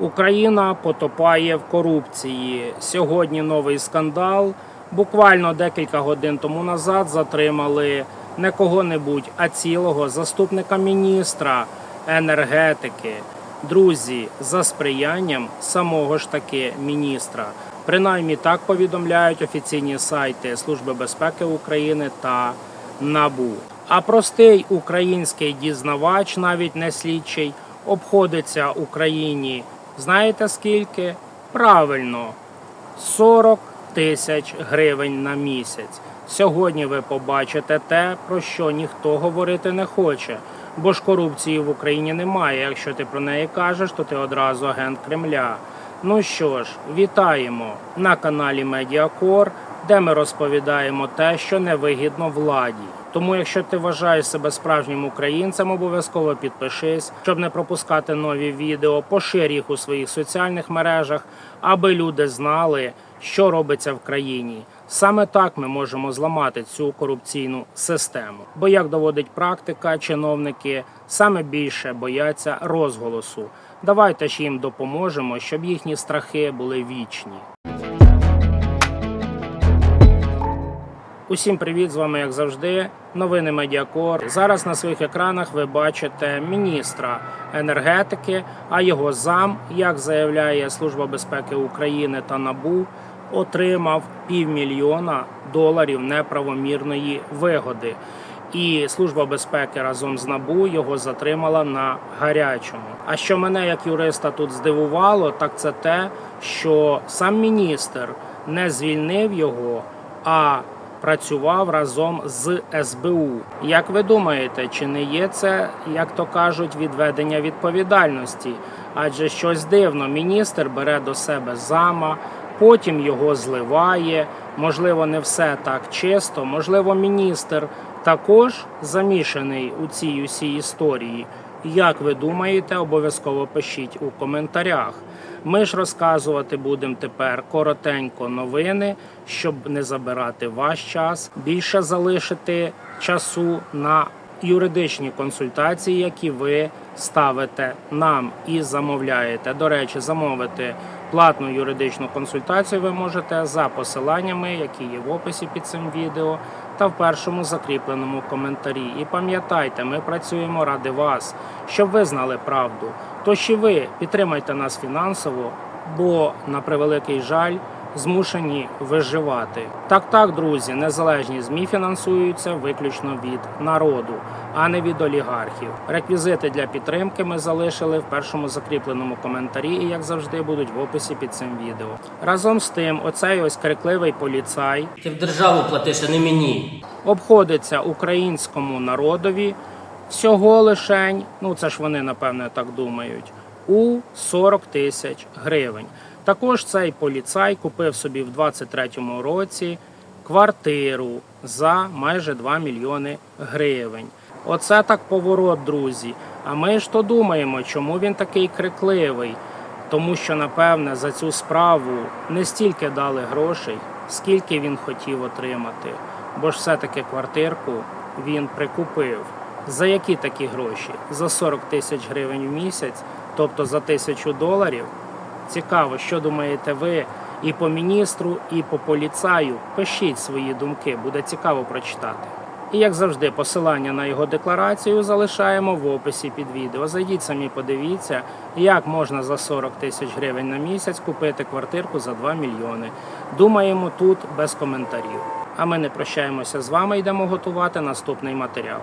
Україна потопає в корупції. Сьогодні новий скандал. Буквально декілька годин тому назад затримали не кого-небудь, а цілого заступника міністра енергетики. Друзі, за сприянням самого ж таки міністра. Принаймні так повідомляють офіційні сайти Служби безпеки України та НАБУ. А простий український дізнавач, навіть не слідчий, обходиться Україні. Знаєте скільки? Правильно, 40 тисяч гривень на місяць. Сьогодні ви побачите те, про що ніхто говорити не хоче. Бо ж корупції в Україні немає. Якщо ти про неї кажеш, то ти одразу агент Кремля. Ну що ж, вітаємо на каналі Медіакор, де ми розповідаємо те, що невигідно владі. Тому, якщо ти вважаєш себе справжнім українцем, обов'язково підпишись, щоб не пропускати нові відео, поширь їх у своїх соціальних мережах, аби люди знали, що робиться в країні. Саме так ми можемо зламати цю корупційну систему. Бо, як доводить практика, чиновники саме більше бояться розголосу. Давайте ж їм допоможемо, щоб їхні страхи були вічні. Усім привіт! З вами, як завжди, новини Медіакор. Зараз на своїх екранах ви бачите міністра енергетики, а його зам, як заявляє Служба безпеки України та НАБУ, отримав півмільйона доларів неправомірної вигоди. І служба безпеки разом з НАБУ його затримала на гарячому. А що мене як юриста тут здивувало, так це те, що сам міністр не звільнив його, а працював разом з СБУ. Як ви думаєте, чи не є це, як то кажуть, відведення відповідальності? Адже щось дивно, міністр бере до себе зама, потім його зливає. Можливо, не все так чисто. Можливо, міністр також замішаний у цій усій історії. Як ви думаєте, обов'язково пишіть у коментарях. Ми ж розказувати будемо тепер коротенько новини, щоб не забирати ваш час, більше залишити часу на юридичні консультації, які ви ставите нам і замовляєте. До речі, замовити платну юридичну консультацію ви можете за посиланнями, які є в описі під цим відео та в першому закріпленому коментарі. І пам'ятайте, ми працюємо ради вас, щоб ви знали правду. Тож і ви підтримайте нас фінансово, бо на превеликий жаль. Змушені виживати. Так, так, друзі, незалежні змі фінансуються виключно від народу, а не від олігархів. Реквізити для підтримки ми залишили в першому закріпленому коментарі, і як завжди будуть в описі під цим відео. Разом з тим, оцей ось крикливий поліцай Ти в державу платиш, а не мені. обходиться українському народові всього лишень, ну це ж вони напевне так думають, у 40 тисяч гривень. Також цей поліцай купив собі в 23-му році квартиру за майже 2 мільйони гривень. Оце так поворот, друзі. А ми ж то думаємо, чому він такий крикливий. Тому що, напевне, за цю справу не стільки дали грошей, скільки він хотів отримати. Бо ж все-таки квартирку він прикупив. За які такі гроші? За 40 тисяч гривень в місяць, тобто за тисячу доларів. Цікаво, що думаєте ви і по міністру, і по поліцаю. Пишіть свої думки, буде цікаво прочитати. І як завжди, посилання на його декларацію залишаємо в описі під відео. Зайдіть самі, подивіться, як можна за 40 тисяч гривень на місяць купити квартирку за 2 мільйони. Думаємо тут без коментарів. А ми не прощаємося з вами, йдемо готувати наступний матеріал.